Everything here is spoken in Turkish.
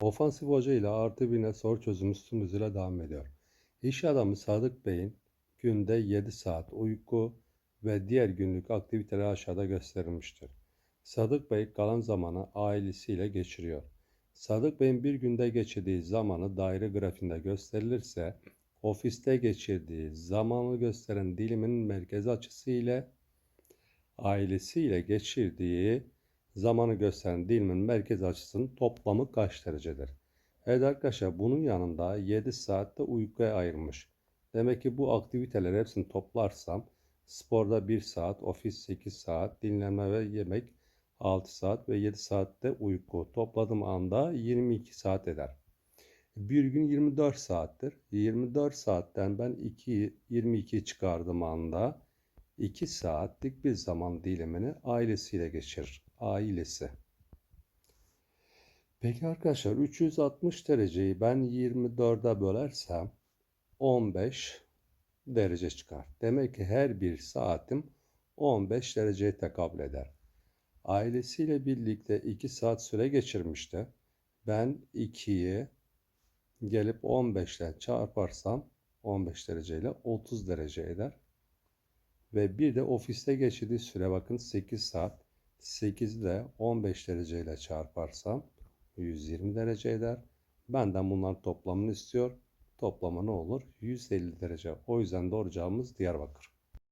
Ofansif Hoca ile artı birine soru çözümü sütümüzüyle devam ediyor. İş adamı Sadık Bey'in günde 7 saat uyku ve diğer günlük aktiviteleri aşağıda gösterilmiştir. Sadık Bey kalan zamanı ailesiyle geçiriyor. Sadık Bey'in bir günde geçirdiği zamanı daire grafiğinde gösterilirse, ofiste geçirdiği zamanı gösteren dilimin merkez açısı ile ailesiyle geçirdiği zamanı gösteren dilimin merkez açısının toplamı kaç derecedir? Evet arkadaşlar bunun yanında 7 saatte uykuya ayırmış. Demek ki bu aktiviteler hepsini toplarsam sporda 1 saat, ofis 8 saat, dinlenme ve yemek 6 saat ve 7 saatte uyku. Topladığım anda 22 saat eder. Bir gün 24 saattir. 24 saatten ben 2, 22 çıkardığım anda 2 saatlik bir zaman dilimini ailesiyle geçirir. Ailesi. Peki arkadaşlar 360 dereceyi ben 24'e bölersem 15 derece çıkar. Demek ki her bir saatim 15 dereceye tekabül eder. Ailesiyle birlikte 2 saat süre geçirmişti. Ben 2'yi gelip 15'ten çarparsam 15 dereceyle 30 derece eder. Ve bir de ofiste geçirdiği süre bakın 8 saat. 8'i de 15 dereceyle çarparsam 120 derece eder. Benden bunların toplamını istiyor. Toplamı ne olur? 150 derece. O yüzden doğru cevabımız Diyarbakır.